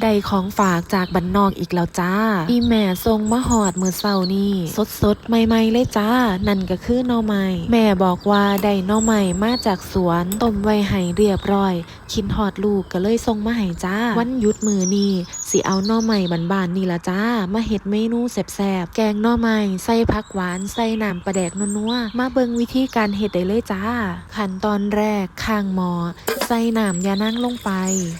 ได้ของฝากจากบันนอกอีกแล้วจ้าอีแม่ทรงมาหอดมือเศร้านี่สดสดใหม่ๆเลยจ้า นั่นก็คือน่อไม้แม่บอกว่าได้น่อไม้มาจากสวนต้มไว้ให้เรียบร้อย คินหอดลูกก็เลยส่งมาให้จ้า วันหยุดมือนี่สิเอาน่อไม้บานๆนี่ละจ้า มาเฮ็ดเมนูแซ่บๆแกงน่อไม้ใส่ผักหวานใส่น้ำปลาแดกนัวๆมาเบิงวิธีการเฮ็ดได้เลยจ้า ขั้นตอนแรกข้างหมอ ส่น้ำยานั่งลงไป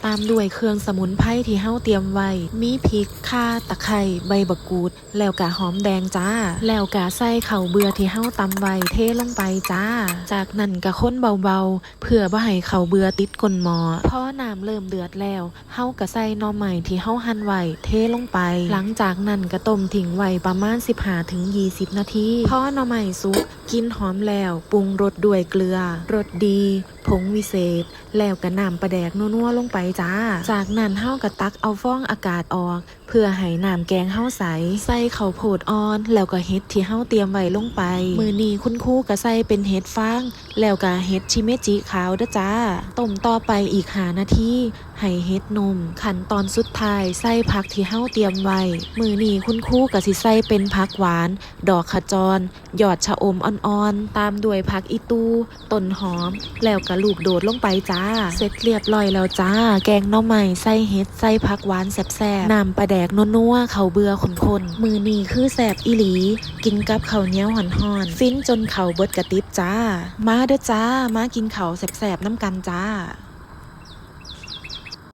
ตามด้วยเครื่องสมุนไพรที่เฮาเตรียมไว้ มีพริกข่าตะไคร้ใบบักกูด แล้วกะหอมแดงจ้า แล้วกะใส่เข้าเบื่อที่เฮาตำไว้เทลงไปจ้า จากนั้นกะค้นเบาๆ เพื่อบ่ให้ข้าเบื่อติดก้นหมอพอน้ำเริ่มเดือดแล้วเฮากะใส่น่อไม้ที่เฮาหั่นไว้เทลงไป หลังจากนั้นก็ต้มทิ้งไว้ประมาณ 15-20 นาทีพอหน่อไม้สุกกินหอมแล้วปรุงรสด้วยเกลือรสดี ผงวิเศษแล้แก้วก็น้ำปลาแดกนัวๆลงไปจ้า จากนั้นเฮาก็ตักเอาฟองอากาศออก พื่อให้น้ำแกงเฮาใส ใส่ข้าวโพดอ่อน แล้วก็เห็ดที่เฮาเตรียมไว้ลงไป มือนี้คุณครูก็ใส่เป็นเห็ดฟาง แล้วก็เห็ดชิเมจิขาวเด้อจ้า ต้มต่อไปอีกหานาทีให้เฮ็ดนม ขั้นตอนสุดท้ายใส่ผักที่เฮาเตรียมไว้ มือนี้คุณครูก็สิใส่เป็นผักหวาน ดอกขจรยอดชะอมอ่อนๆ ตามด้วยผักอีตูต้นหอม แล้วก็ลูกโดดลงไปจ้า เสร็จเรียบร้อยแล้วจ้า แกงหน่อไม้ใส่เห็ดใส่ผักหวานแซ่บๆน้ำปลาแดกนัวๆเขาเบื่อขมคนมือนีคือแสบอีหลี กินกับเขาเนี้ยวห่อนฟินจนเข่าเบิดกระติบจ้า มาเด้อจ้า มากินเข้าแสบๆน้ำกันจ้า